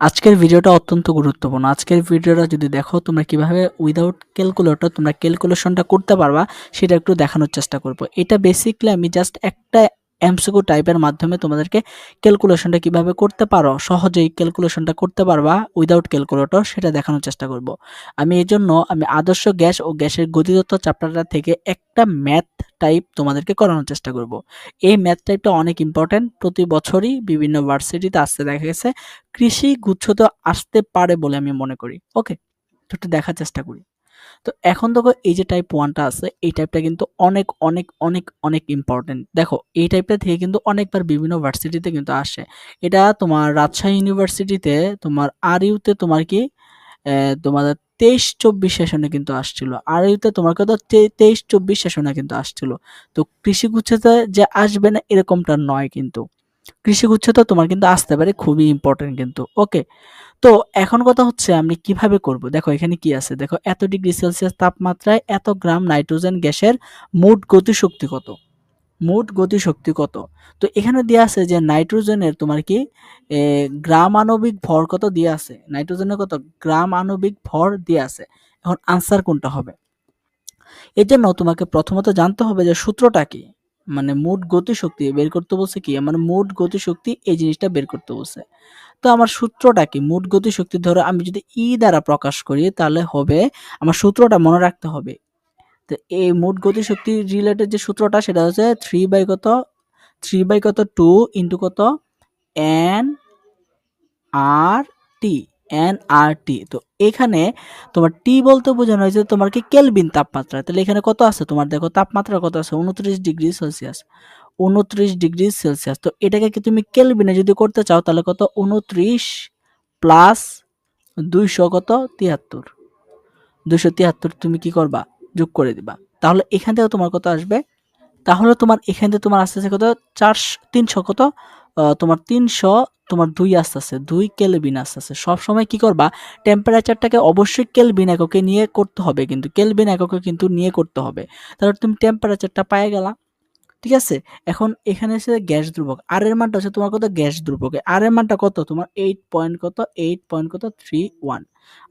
আজকের ভিডিওটা অত্যন্ত গুরুত্বপূর্ণ। আজকের ভিডিওটা যদি দেখো, তোমরা কীভাবে উইদাউট ক্যালকুলেটর তোমরা ক্যালকুলেশনটা করতে পারবা, সেটা একটু দেখানোর চেষ্টা করব। এটা বেসিকলি আমি জাস্ট একটা এমসিকিউ টাইপের মাধ্যমে তোমাদেরকে ক্যালকুলেশনটা কীভাবে করতে পারো, সহজেই ক্যালকুলেশনটা করতে পারবা উইদাউট ক্যালকুলেটর সেটা দেখানোর চেষ্টা করব। আমি এই জন্য আমি আদর্শ গ্যাস ও গ্যাসের গতিতত্ত্ব চ্যাপ্টারটা থেকে একটা ম্যাথ টাইপ তোমাদেরকে করানোর চেষ্টা করব। এই ম্যাথ টাইপটা অনেক ইম্পর্টেন্ট প্রতি বছরই বিভিন্ন ভার্সিটিতে আসতে দেখা গেছে। কৃষি গুচ্ছতে আসতে পারে বলে আমি মনে করি। ওকে তো একটু দেখার চেষ্টা করি। তো এখন দেখো এই যে টাইপ ওয়ানটা আছে, এই টাইপটা কিন্তু অনেক অনেক অনেক অনেক ইম্পর্টেন্ট দেখো, এই টাইপটা থেকে কিন্তু অনেকবার বিভিন্ন ভার্সিটিতে কিন্তু আসে। এটা তোমার রাজশাহী ইউনিভার্সিটিতে তোমার আর ইউতে তোমার কি? তোমাদের তেইশ চব্বিশ সেশনে কিন্তু আসছিল। আর ইউতে তোমার কত তেইশ চব্বিশ সেশনে কিন্তু আসছিল। তো কৃষি গুচ্ছতে যে আসবে না, এরকমটা নয় কিন্তু। কৃষি গুচ্ছতে তোমার কিন্তু আসতে পারে, খুবই ইম্পর্টেন্ট কিন্তু। ওকে তো এখন কথা হচ্ছে আমি কীভাবে করব? দেখো এখানে কি আছে? দেখো এত ডিগ্রি সেলসিয়াস তাপমাত্রায় এত গ্রাম নাইট্রোজেন গ্যাসের মোট গতিশক্তি কত? মোট গতিশক্তি কত? তো এখানে দেওয়া আছে যে নাইট্রোজেনের তোমার কি গ্রাম আণবিক ভর কত দিয়ে আছে? নাইট্রোজেনের কত? গ্রাম আণবিক ভর দিয়ে আছে। এখন আনসার কোনটা হবে? এর জন্য তোমাকে প্রথমত জানতে হবে যে সূত্রটা কি? মানে মোট গতিশক্তি বের করতে বলছে কি? মানে মোট গতিশক্তি এই জিনিসটা বের করতে বলছে। তো আমার সূত্রটা কি? মোট গতিশক্তি ধরো আমি যদি ই দ্বারা প্রকাশ করি তাহলে হবে, আমার সূত্রটা মনে রাখতে হবে তো এই মোট গতিশক্তি রিলেটেড যে সূত্রটা, সেটা হচ্ছে থ্রি বাই কত? থ্রি বাই কত? টু ইন্টু কত? N R T N R T তো এখানে তোমার টি বলতে বোঝানো হয়েছে তোমার কি কেলবিন তাপমাত্রা। তাহলে এখানে কত আছে? তোমার দেখো তাপমাত্রা কত আছে? উনত্রিশ ডিগ্রি সেলসিয়াস। উনত্রিশ ডিগ্রি সেলসিয়াস। তো এটাকে কি তুমি কেলবিনে যদি করতে চাও, তাহলে কত? উনত্রিশ প্লাস দুইশো কত? তিয়াত্তর। দুইশো তিয়াত্তর তুমি কি করবা? যোগ করে দিবা। তাহলে এখান থেকে তোমার কত আসবে? তাহলে তোমার এখান থেকে তোমার আসতেছে কত? চারশো, তিনশো কত? তোমার তিনশো, তোমার দুই আস্তে আসতেছে, দুই কেলবিন আসতেছে। সবসময় কী করবা? টেম্পারেচারটাকে অবশ্যই কেলবিন এককে নিয়ে করতে হবে কিন্তু কেলবিন এককে কিন্তু নিয়ে করতে হবে। তাহলে তুমি টেম্পারেচারটা পায়ে গেলা। ঠিক আছে? এখন এখানে এসে গ্যাস ধ্রুবক আর এর মানটা হচ্ছে তোমার কত? গ্যাস ধ্রুবক। আর এর মানটা কত? তোমার এইট পয়েন্ট কত? এইট পয়েন্ট কত? থ্রি ওয়ান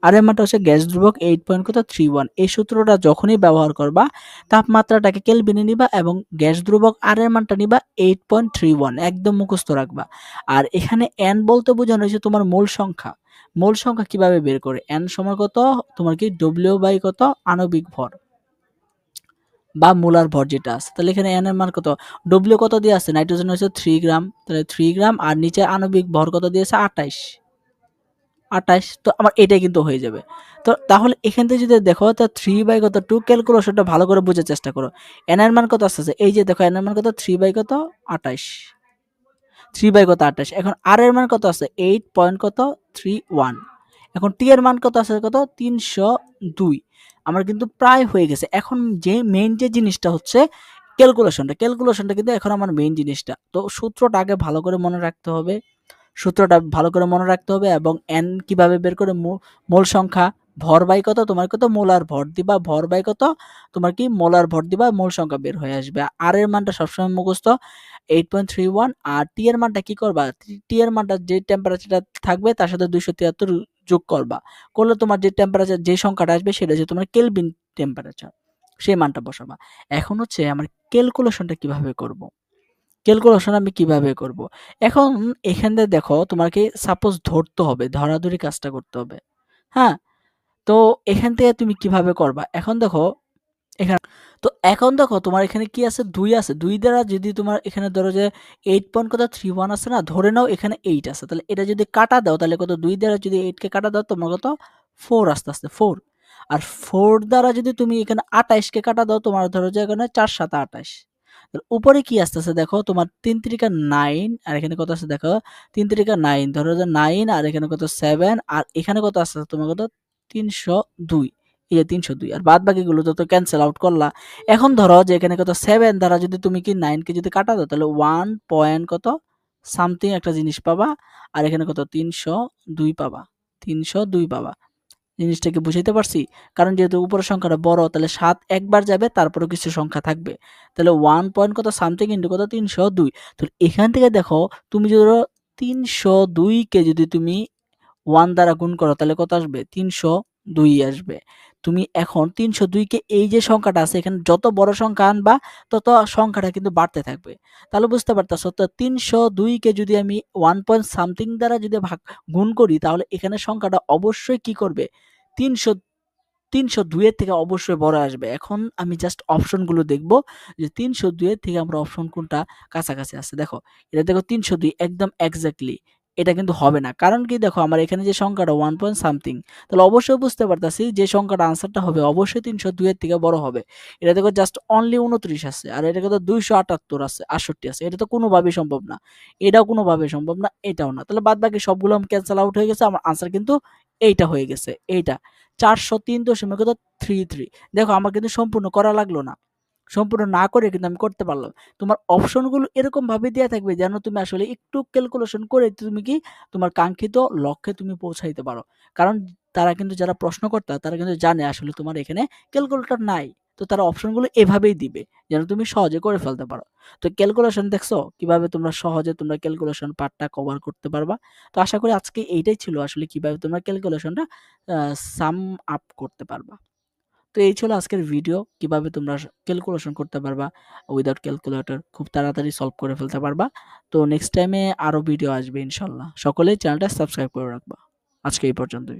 আর এর মানটা হচ্ছে গ্যাস ধ্রুবক এইট পয়েন্ট কত? থ্রি ওয়ান এই সূত্রটা যখনই ব্যবহার করবা, তাপমাত্রাটাকে কেলবিনে নিবা এবং গ্যাস ধ্রুবক আর এর মানটা নিবা এইট পয়েন্ট থ্রি ওয়ান একদম মুখস্থ রাখবা। আর এখানে এন বলতে বোঝানো হয়েছে তোমার মূল সংখ্যা। মূল সংখ্যা কীভাবে বের করে? এন সময় কত? তোমার কি ডব্লিউ বাই কত? আণবিক ভর। বা মোলার ভর যেটা আছে। তাহলে এখানে এন এর মান কত? ডব্লিউ কত দিয়ে আছে? নাইট্রোজেন হচ্ছে থ্রি গ্রাম তাহলে থ্রি গ্রাম আর নিচে আণবিক ভর কত দিয়েছে আঠাইশ। আঠাইশ। তো আমার এটাই কিন্তু হয়ে যাবে। তো তাহলে এখান থেকে যদি দেখো, তা থ্রি বাই কত? টু ক্যালকুলেশনটা ভালো করে বোঝার চেষ্টা করো। এন এর মান কত আসতেছে এই যে দেখো এন এর মান কত? থ্রি বাই কত? আঠাইশ। থ্রি বাই কত? আঠাইশ। এখন আর এর মান কত আছে? এইট পয়েন্ট কত? থ্রি ওয়ান এখন টি এর মান কত আছে? কত? তিনশো দুই। আমার কিন্তু প্রায় হয়ে গেছে। এখন যে মেইন যে জিনিসটা হচ্ছে ক্যালকুলেশনটা ক্যালকুলেশনটা কিন্তু এখন আমার মেইন জিনিসটা। তো সূত্রটা আগে ভালো করে মনে রাখতে হবে। সূত্রটা ভালো করে মনে রাখতে হবে এবং এন কীভাবে বের করে মূল সংখ্যা, ভর বাই কত? তোমার কত? মোলার ভর দিবা। ভর বাই কত? তোমার কি মোলার ভর দিবা? মূল সংখ্যা বের হয়ে আসবে। আর এর মানটা সবসময় মুখস্থ। এইট পয়েন্ট থ্রি ওয়ান আর টি এর মানটা কি করবা? টি এর মানটা যে টেম্পারেচারটা থাকবে তার সাথে দুইশো তিয়াত্তর যোগ করবা করলে তোমার যে টেম্পারেচার যে সংখ্যাটা আসবে সেটা হচ্ছে তোমার কেলবিন টেম্পারেচার সেই মানটা বসাবা এখন হচ্ছে আমার ক্যালকুলেশনটা কীভাবে করব। ক্যালকুলেশন আমি কীভাবে করব। এখন এখান থেকে দেখো তোমাকে সাপোজ ধরতে হবে, ধরাধরি কাজটা করতে হবে হ্যাঁ তো এখান থেকে তুমি কীভাবে করবা এখন দেখো, এখানে তো এখন দেখো তোমার এখানে কি আছে? দুই আছে। দুই দ্বারা যদি তোমার এখানে ধরো যে এইট পয়েন্ট কত? থ্রি ওয়ান আছে না? ধরে নাও এখানে এইট আছে। তাহলে এটা যদি কাটা দাও, তাহলে কত? দুই দ্বারা যদি এইটকে কাটা দাও, তোমার কত? ফোর আস্তে আস্তে ফোর আর ফোর দ্বারা যদি তুমি এখানে আঠাইশকে কাটা দাও, তোমার ধরো যে এখানে চার সাত আঠাইশ। উপরে কি আসতেছে দেখো? তোমার তিন তিরিকা নাইন আর এখানে কত আছে দেখো? তিন তিরিকা নাইন ধরো যে নাইন আর এখানে কত? সেভেন আর এখানে কত আসতেছে তোমার কত? তিনশো দুই। এই যে তিনশো দুই। আর বাদ বাকিগুলো তো ক্যান্সেল আউট করলা, এখন ধরো যে এখানে কত সেভেন দ্বারা যদি তুমি কি নাইনকে যদি কাটা দাও তাহলে ওয়ান পয়েন্ট কত সামথিং একটা জিনিস পাবা, আর এখানে কত তিনশো দুই পাবা, তিনশো দুই পাবা। জিনিসটাকে বুঝাইতে পারছি? কারণ যেহেতু উপরের সংখ্যাটা বড়, তাহলে সাত একবার যাবে, তারপরেও কিছু সংখ্যা থাকবে। তাহলে ওয়ান পয়েন্ট কত সামথিং ইন্টু কত তিনশো দুই। তো এখান থেকে দেখো, তুমি যদি তিনশো দুইকে যদি তুমি ওয়ান দ্বারা গুণ করো, তাহলে কত আসবে? তিনশো দুই আসবে। তুমি এখন তিনশো দুইকে এই যে সংখ্যাটা আছে, এখানে যত বড় সংখ্যা আনবা, তত সংখ্যাটা কিন্তু বাড়তে থাকবে। তাহলে বুঝতে পারতেছো? তো তিনশো দুইকে যদি আমি ওয়ান পয়েন্ট সামথিং দ্বারা যদি ভাগ, গুণ করি, তাহলে এখানে সংখ্যাটা অবশ্যই কি করবে? তিনশো তিনশো দুইয়ের থেকে অবশ্যই বড় আসবে। এখন আমি জাস্ট অপশনগুলো দেখব, যে তিনশো দুইয়ের থেকে আমরা অপশন কোনটা কাছাকাছি আছে। দেখো, এটা দেখো তিনশো দুই, একদম এক্স্যাক্টলি এটা কিন্তু হবে না। কারণ কি দেখো, আমার এখানে যে সংখ্যাটা ওয়ান পয়েন্ট সামথিং তাহলে অবশ্যই বুঝতে পারতাছি যে সংখ্যাটা আনসারটা হবে অবশ্যই তিনশো দুইয়ের থেকে বড় হবে। এটা দেখো জাস্ট অনলি উনত্রিশ আছে, আর এটা কিন্তু দুইশো আটাত্তর আছে, আটষট্টি আছে। এটা তো কোনোভাবেই সম্ভব না। এটাও কোনোভাবেই সম্ভব না, এটাও না। তাহলে বাদ বাকি সবগুলো ক্যান্সেল আউট হয়ে গেছে, আমার আনসার কিন্তু এইটা হয়ে গেছে, এইটা। চারশো তিন দশমিক থ্রি থ্রি দেখো, আমার কিন্তু সম্পূর্ণ করা লাগল না। সম্পূর্ণ না করে কিন্তু আমি করতে পারলাম। তোমার অপশনগুলো এরকম ভাবে দেওয়া থাকবে যেন তুমি আসলে একটু ক্যালকুলেশন করে তুমি কি তোমার কাঙ্ক্ষিত লক্ষ্যে তুমি পৌঁছাইতে পারো। কারণ তারা কিন্তু যারা প্রশ্নকর্তা তারা কিন্তু জানে আসলে তোমার এখানে ক্যালকুলেটর নাই। তো তারা অপশনগুলো এভাবেই দিবে যেন তুমি সহজে করে ফেলতে পারো। তো ক্যালকুলেশন দেখছ? কীভাবে তোমরা সহজে তোমরা ক্যালকুলেশন পার্টটা কভার করতে পারবা? তো আশা করি আজকে এইটাই ছিল আসলে কীভাবে তোমরা ক্যালকুলেশনটা সাম আপ করতে পারবা। তো এই ছিল আজকের ভিডিও কীভাবে তোমরা ক্যালকুলেশন করতে পারবা উইদাউট ক্যালকুলেটর খুব তাড়াতাড়ি সলভ করে ফেলতে পারবা। তো নেক্সট টাইমে আরও ভিডিও আসবে ইনশাল্লাহ। সকলেই চ্যানেলটা সাবস্ক্রাইব করে রাখবা। আজকে এই পর্যন্তই।